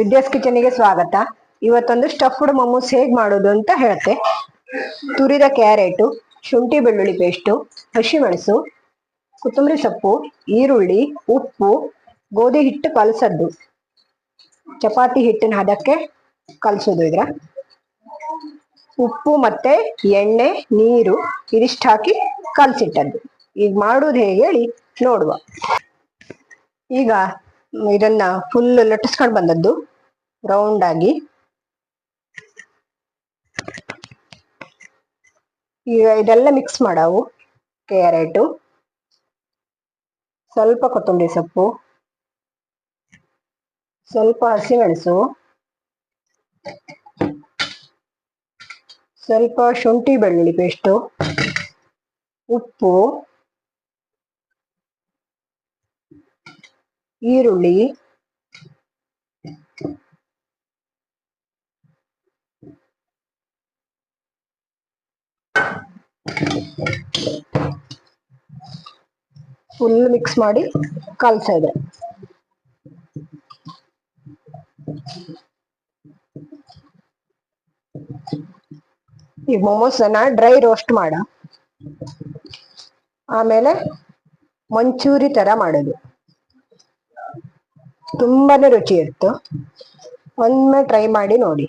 ವಿದ್ಯಾಸ್ ಕಿಚನ್ಗೆ ಸ್ವಾಗತ. ಇವತ್ತೊಂದು ಸ್ಟಫ್ಡ್ ಮೊಮೋಸ್ ಹೇಗ್ ಮಾಡೋದು ಅಂತ ಹೇಳ್ತೆ. ತುರಿದ ಕ್ಯಾರೆಟು, ಶುಂಠಿ ಬೆಳ್ಳುಳ್ಳಿ ಪೇಸ್ಟು, ಹಸಿಮೆಣಸು, ಕೊತ್ತಂಬರಿ ಸೊಪ್ಪು, ಈರುಳ್ಳಿ, ಉಪ್ಪು, ಗೋಧಿ ಹಿಟ್ಟು ಕಲಸದ್ದು. ಚಪಾತಿ ಹಿಟ್ಟಿನ ಹದಕ್ಕೆ ಕಲಸೋದು ಇದ್ರ. ಉಪ್ಪು ಮತ್ತೆ ಎಣ್ಣೆ, ನೀರು ಇದಿಷ್ಟು ಹಾಕಿ ಕಲಸಿಟ್ಟದ್ದು. ಈಗ ಮಾಡೋದು ಹೇಗೆ ಹೇಳಿ ನೋಡುವ. ಈಗ ಇದನ್ನ ಫುಲ್ ಲಟ್ಟಿಸ್ಕೊಂಡು ಬಂದದ್ದು. ರೌಂಡ್ ಆಗಿ. ಇದೆಲ್ಲ ಮಿಕ್ಸ್ ಮಾಡವು. ಕ್ಯಾರೆಟು ಸ್ವಲ್ಪ ಕೊತ್ತಂಬರಿ ಸೊಪ್ಪು, ಸ್ವಲ್ಪ ಹಸಿಮೆಣಸು, ಸ್ವಲ್ಪ ಶುಂಠಿ ಬೆಳ್ಳುಳ್ಳಿ ಪೇಸ್ಟು ಉಪ್ಪು, ಈರುಳ್ಳಿ. ಫುಲ್ ಮಿಕ್ಸ್ ಮಾಡಿ ಕಲಸಾ ಇದೆ ಈ ಮೊಮೋಸನ್ನ ಡ್ರೈ ರೋಸ್ಟ್ ಮಾಡ. ಆಮೇಲೆ ಮಂಚೂರಿ ತರ ಮಾಡೋದು. ತುಂಬಾನೇ ರುಚಿ ಇತ್ತು. ಒಮ್ಮೆ ಟ್ರೈ ಮಾಡಿ ನೋಡಿ.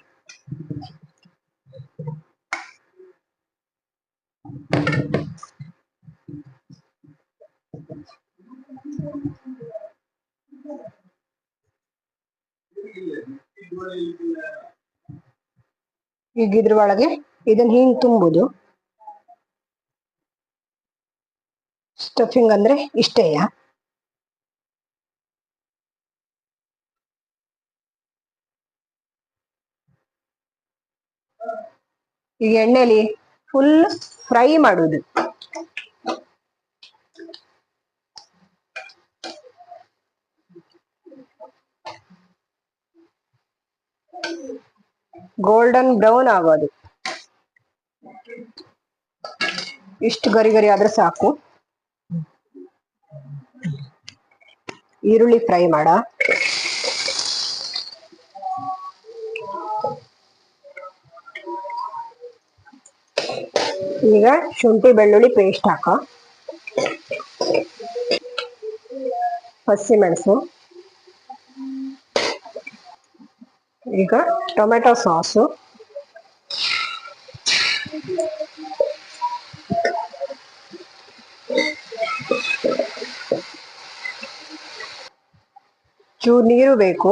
ಈಗ ಇದ್ರ ಒಳಗೆ ಇದನ್ನ ಹಿಂಗ್ ತುಂಬುದು. ಸ್ಟಫಿಂಗ್ ಅಂದ್ರೆ ಇಷ್ಟೇಯ ಈಗ ಎಣ್ಣೆಲಿ ಫುಲ್ ಫ್ರೈ ಮಾಡುದು. ಗೋಲ್ಡನ್ ಬ್ರೌನ್ ಆಗೋದು ಇಷ್ಟು ಗರಿ ಗರಿ ಆದ್ರೆ ಸಾಕು ಈರುಳ್ಳಿ ಫ್ರೈ ಮಾಡ ಈಗ ಶುಂಠಿ ಬೆಳ್ಳುಳ್ಳಿ ಪೇಸ್ಟ್ ಹಾಕ. ಹಸಿಮೆಣಸು ಈಗ ಟೊಮೆಟೊ ಸಾಸು. ಚೂರು ನೀರು ಬೇಕು.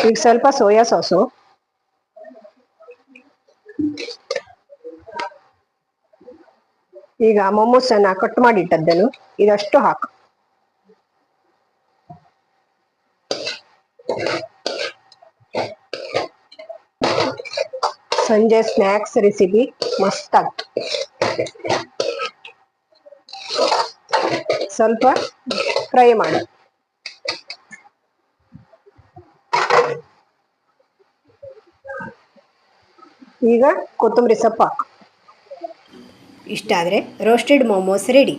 ಈಗ ಸ್ವಲ್ಪ ಸೋಯಾ ಸಾಸು. ಈಗ ಮೊಮೋಸನ್ನ ಕಟ್ ಮಾಡಿ ಇಟ್ಟದ್ದನ್ನು ಇದಷ್ಟು ಹಾಕು. ಸಂಜೆ ಸ್ನ್ಯಾಕ್ಸ್ ರೆಸಿಪಿ ಮಸ್ತ್ ಸ್ವಲ್ಪ ಫ್ರೈ ಮಾಡಿ. ಈಗ ಕೊತ್ತಂಬರಿ ಸೊಪ್ಪು ಹಾಕು. ಇಷ್ಟ ಆದರೆ ರೋಸ್ಟೆಡ್ ಮೋಮೋಸ್ ರೆಡಿ